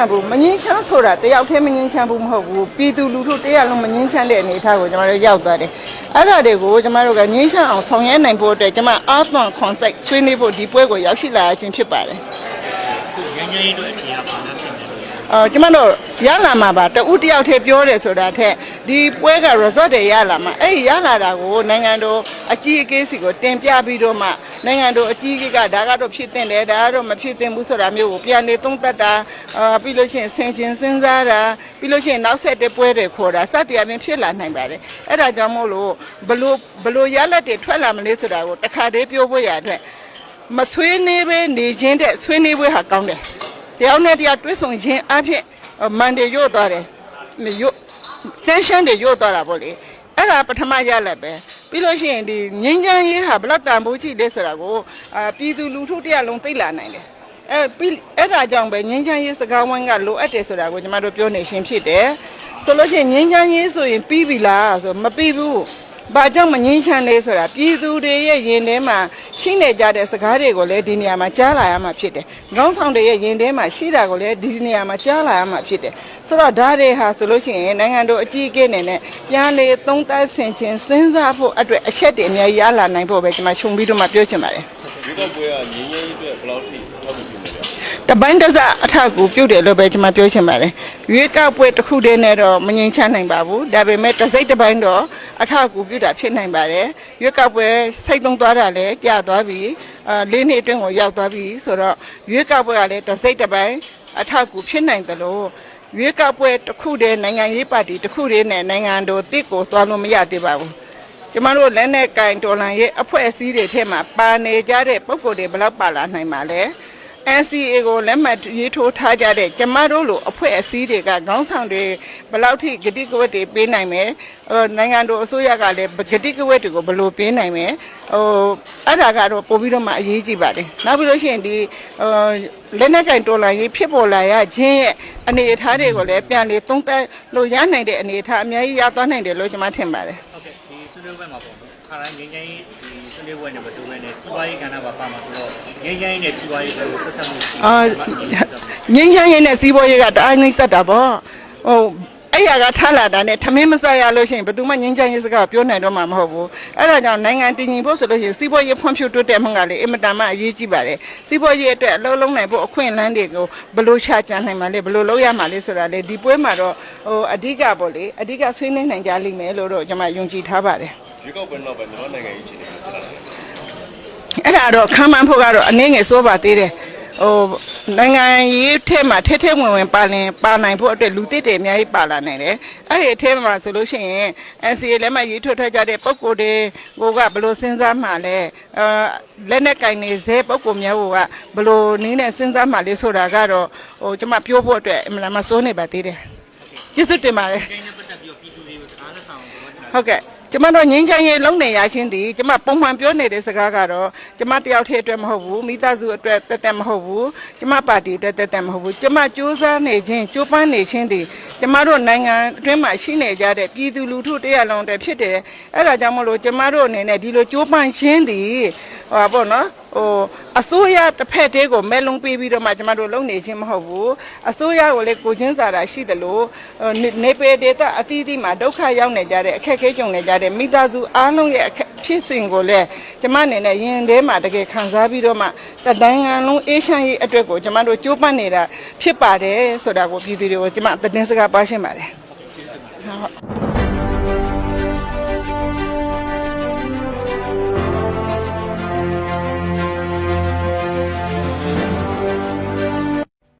ဘူးမငင်းချမ်းဆိုတာတယောက်တည်းမငင်းချမ်းဘူးမဟုတ်ဘူးပြည်သူလူထုတရားလုံးမငင်းချမ်းတဲ့အနေအထားကိုကျွန်တော်တို့ရောက်သွားတယ်အဲ့ဒါတွေကိုကျွန်တော်တို့ကငင်းချမ်းအောင်ဆောင်ရွက်နိုင်ဖို့အတွက်ကျွန်မအာသွန်ခွန်စိတ်ဆွေးနွေးဖို့ဒီပွဲကိုရောက်ရှိလာခြင်းဖြစ်ပါတယ်သူငញ្ញရေးအတွက်အထင်အပါနဲ့ဖြစ်နေလို့ဆိုအော်ကျွန်မတို့ရလာမှာပါတဦးတယောက်တည်းပြောတယ်ဆိုတာထက်ဒီပွဲက resort တွေရလာမှာအဲ့ဒီရလာတာကိုနိုင်ငံတော် အကြီးအကဲစီကိုတင်ပြပြီးတော့မှနိုင်ငံတော်အကြီးအကဲကဒါကတော့ဖြစ်တင်တယ်ဒါကတော့မဖြစ်တင်ဘူးဆိုတာမျိုးကိုပြန်လေသုံးသပ်တာအာပြီးလို့ရှိရင်ဆင်ခြင်စဉ်းစားတာပြီးလို့ရှိရင်နောက်ဆက်တဲ့ပွဲတွေခေါ်တာစသည်အပြင်ဖြစ်လာနိုင်ပါတယ်အဲ့ဒါကြောင့်မို့လို့ဘလို့ဘလို့ရလက်တွေထွက်လာမလဲဆိုတာကိုတစ်ခါတည်းပြောဖို့ရအတွက်မဆွေးနွေးပဲနေခြင်းတဲ့ဆွေးနွေးပွဲဟာကောင်းတယ်တယောက်နဲ့တယောက်တွဲဆုံခြင်းအဖြစ်မန်တွေရွတ်သွားတယ်ရွတ်တန်ရှင်းတွေရွတ်သွားတာပေါ့လေအဲ့ဒါပထမရလက်ပဲ ပြီးလို့ရှိရင်ဒီငင်းချမ်းရေးဟာဘလောက်တန်ဖိုးရှိလဲဆိုတာကိုအာပြည်သူလူထုတယောက်လုံးသိလာနိုင်တယ်အဲပြီးအဲ့ဒါကြောင့်ပဲငင်းချမ်းရေးစကားဝိုင်းကလိုအပ်တယ်ဆိုတာကိုကျွန်တော်တို့ပြောနေရှင်းဖြစ်တယ်ဆိုလို့ချင်းငင်းချမ်းရေးဆိုရင်ပြီးပြီလားဆိုမပြီးဘူးဘာကြောင့်မငင်းချမ်းလဲဆိုတာပြည်သူတွေရဲ့ရင်ထဲမှာ ရှိနေကြတဲ့စကားတွေကိုလည်းဒီနေရာမှာကြားလာရမှာဖြစ်တယ်။ခေါင်းဆောင်တွေရဲ့ရင်ထဲမှာရှိတာကိုလည်းဒီနေရာမှာကြားလာရမှာဖြစ်တယ်။ဆိုတော့ဒါတွေဟာဆိုလို့ရှိရင်နိုင်ငံတော်အကြီးအကဲအနေနဲ့ပြန်လေသုံးသပ်ဆင်ခြင်စဉ်းစားဖို့အတွက်အချက်တွေအများကြီးရလာနိုင်ဖို့ပဲကျွန်မခြုံပြီးတော့မှပြောချင်ပါတယ်ဒီတော့ပွဲကငင်းငင်းကြီးအတွက်ဘယ်လောက်ထိထောက်ကူပြုနေလဲ။ တပိုင်းတစ်စအထက်ကိုပြုတ်တယ်လို့ပဲကျွန်မပြောချင်ပါတယ်။ရွေးကောက်ပွဲတစ်ခုတည်းနဲ့တော့မငြိမ်ချနိုင်ပါဘူး။ဒါပေမဲ့တစ်စိတ်တစ်ပိုင်းတော့အထက်ကိုပြုတ်တာဖြစ်နိုင်ပါတယ်။ရွေးကောက်ပွဲစိတ်သုံးသွားတာလည်းကြာသွားပြီ။အာလေးနှစ်အတွင်းကိုရောက်သွားပြီဆိုတော့ရွေးကောက်ပွဲကလည်းတစ်စိတ်တစ်ပိုင်းအထက်ကိုဖြစ်နိုင်တယ်လို့ရွေးကောက်ပွဲတစ်ခုတည်းနိုင်ငံရေးပါတီတစ်ခုတည်းနဲ့နိုင်ငံတော်တစ်ကိုသွားလို့မရသေးပါဘူး။ကျမတို့လက်နဲ့ကင်တော်လန်ရဲ့အဖွဲ့အစည်းတွေထဲမှာပါနေကြတဲ့ပုံကိုယ်တွေဘယ်လောက်ပါလာနိုင်မှာလဲ NCA ကိုလက်မှတ်ရေးထိုးထားကြတဲ့ကျမတို့လိုအဖွဲ့အစည်းတွေကခေါင်းဆောင်တွေဘယ်လောက်ထိဂတိကဝတ်တွေပေးနိုင်မယ်ဟိုနိုင်ငံတော်အစိုးရကလည်းဂတိကဝတ်တွေကိုဘယ်လိုပေးနိုင်မယ်ဟိုအဲ့ဒါကတော့ပို့ပြီးတော့မှအရေးကြီးပါတယ်နောက်ပြီးလို့ရှိရင်ဒီဟိုလက်နက်ကင်တော်လာရေးဖြစ်ပေါ်လာရခြင်းရဲ့အနေအထားတွေကိုလည်းပြန်လေသုံးသပ်လို့ရနိုင်တဲ့အနေအထားအများကြီးရသွားနိုင်တယ်လို့ကျွန်မထင်ပါတယ် ဟုတ်ကဲ့ဒီဆွေးနွေးပွဲမှာပေါ့နော် ခါတိုင်းငင်းငင်းဒီဆွေးနွေးပွဲနဲ့မတူဘဲနဲ့စီးပွားရေးကဏ္ဍပါပါမှာဆိုတော့ငင်းငင်းနဲ့စီးပွားရေးကိုဆက်ဆက်မှုရှိအာငင်းငင်းနဲ့စီးပွားရေးကတအားနှိမ့်သက်တာပေါ့ဟိုအဲ့ရကထလာတာနဲ့ထမင်းမဆက်ရလို့ရှိရင်ဘယ်သူမှငင်းချင်ရေးစကားပြောနိုင်တော့မှာမဟုတ်ဘူးအဲ့ဒါကြောင့်နိုင်ငံတည်ငြိမ်ဖို့ဆိုလို့ရှိရင်စီးပွားရေးဖွံ့ဖြိုးတိုးတက်မှုကလည်းအင်မတန်မှအရေးကြီးပါတယ်စီးပွားရေးအတွက်အလုံးလုံးနိုင်ဖို့အခွင့်အလမ်းတွေကိုဘယ်လိုရှာကြံနိုင်မှာလဲဘယ်လိုလုပ်ရမှာလဲဆိုတာလေဒီပွဲမှာတော့ဟိုအဓိကပေါ့လေအဓိကဆွေးနွေးနိုင်ကြလိမ့်မယ်လို့တော့ကျွန်မယုံကြည်ထားပါတယ် ရွေးကောက်ပွဲနောက်ပိုင်းမြန်မာနိုင်ငံရေးအခြေအနေကိုပြောတာလေအဲ့ဒါတော့ခံမှန်းဖို့ကတော့အနည်းငယ်စိုးပါသေးတယ်ဟိုနိုင်ငံရေးထဲမှာထဲထဲဝင်ဝင်ပါလင်ပါနိုင်ဖို့အတွက်လူသစ်တွေအများကြီးပါလာနိုင်တယ်အဲ့ဒီအထဲမှာဆိုလို့ရှိရင် NCA လက်မှတ်ရေးထိုးထားကြတဲ့ပုံကိုယ်တွေကိုကဘယ်လိုစဉ်းစားမှလဲအဲလက်နဲ့ကင်နေစေပုံကိုယ်များကဘယ်လိုနည်းနဲ့စဉ်းစားမှလဲဆိုတာကတော့ဟိုကျွန်မပြောဖို့အတွက်အမှန်တမ်းစိုးနေပါသေးတယ်ကျေးဇူးတင်ပါတယ်ငញ្ញနဲ့ ပတ်သက်ပြီးတော့ပြည်သူတွေကိုစကားလက်ဆောင်ကိုပြောတာဟုတ်ကဲ့ကျမတို့ငင်းချမ်းရေးလုံးနေရချင်းသည်ကျမပုံမှန်ပြောနေတဲ့စကားကတော့ကျမတယောက်တည်းအတွက်မဟုတ်ဘူးမိသားစုအတွက်တက်တက်မဟုတ်ဘူးကျမပါတီအတွက်တက်တက်မဟုတ်ဘူးကျမစူးစမ်းနေခြင်းကြိုးပမ်းနေခြင်းသည်ကျမတို့နိုင်ငံအတွင်းမှာရှိနေကြတဲ့ပြည်သူလူထုတရားလုံးတွေဖြစ်တယ်အဲ့ဒါကြောင့်မလို့ကျမတို့အနေနဲ့ဒီလိုကြိုးပမ်းခြင်းသည်ဟောပေါ့နော် ဟိုအစိုးရတစ်ဖက်တည်းကိုမဲလုံးပေးပြီးတော့မှကျမတို့လုံနေခြင်းမဟုတ်ဘူးအစိုးရကိုလည်းကိုချင်းစာတာရှိတယ်လို့နေနေပေဒေတာအသီးသီးမှာဒုက္ခရောက်နေကြတဲ့အခက်အခဲကြုံနေကြတဲ့မိသားစုအားလုံးရဲ့အခက်ဖြစ်စဉ်ကိုလည်းကျမအနေနဲ့ရင်ထဲမှာတကယ်ခံစားပြီးတော့မှတတိုင်းငံလုံးအေးချမ်းရေးအတွက်ကိုကျမတို့ကြိုးပမ်းနေတာဖြစ်ပါတယ်ဆိုတာကိုပြည်သူတွေကိုကျမသတင်းစကားပါရှင်းပါတယ်ဟုတ်